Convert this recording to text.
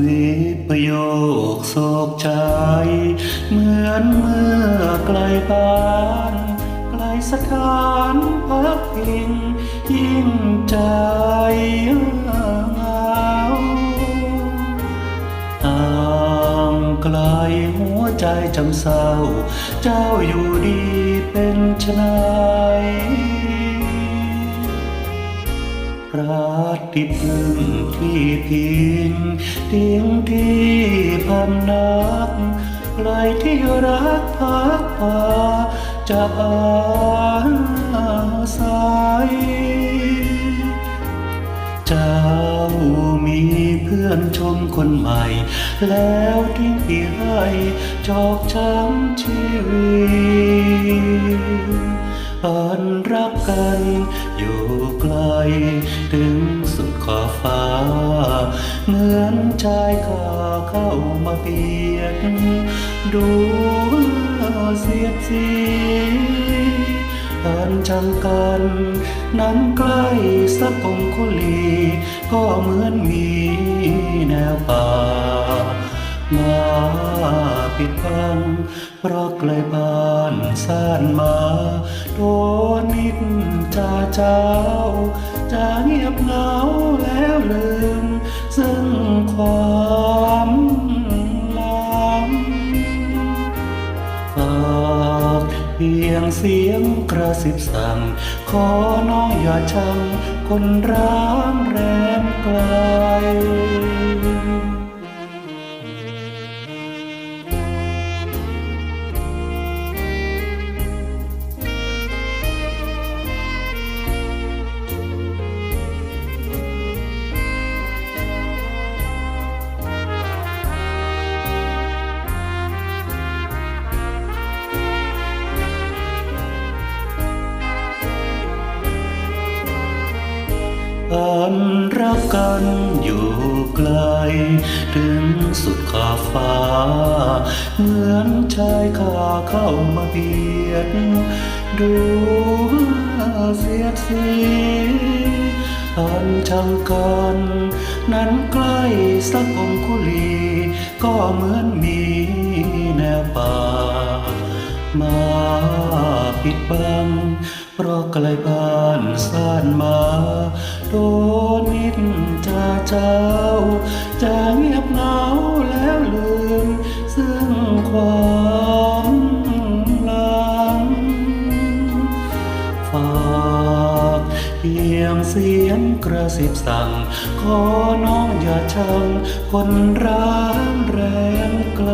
วิปโยคโศกใจ เหมือนเมื่อไกลบ้านไกลสถานพักพิงยิ่งใจเหงาห่างไกลหัวใจจำเศร้า เจ้าอยู่ดีเป็นชนาย รักที่พึ่งที่พิงทิ้งที่พันนักใครที่รักพักพาจะอาศัยเจ้ามีเพื่อนชมคนใหม่ แล้วทิ้งพี่ให้จอกช้ำชีวิต อันรักกัน อยู่ไกล ถึงสุดขอบฟ้า เหมือนชายคาเข้ามาเบียดดูเสียดสีอันจังกันนั้นใกล้สักองคุลี ก็เหมือนมี ปิดบังเพราะไกลบ้านซ่านมาโดนนิดจาเจ้าจะเงียบเหงาแล้วลืม ซึ่งความหลังฝากเพียงเสียงกระซิบสั่ง ขอน้องอย่าชังคนร้างแรมไกล อันรักกันอยู่ไกล ถึงสุดขอบฟ้า เหมือนชายคาเข้ามาเบียด ดูเสียดสีอันช่างกันนั้นใกล้สักองคุลี ก็เหมือนมีแนวป่า มาปิดบัง เพราะไกลบ้านซ่านมาโดนนิดจาเจ้า จะเงียบเหงาแล้วลืม ซึ่งความหลังฝากเพียงเสียงกระซิบสั่ง ขอน้องอย่าชังคนร้างแรงไกล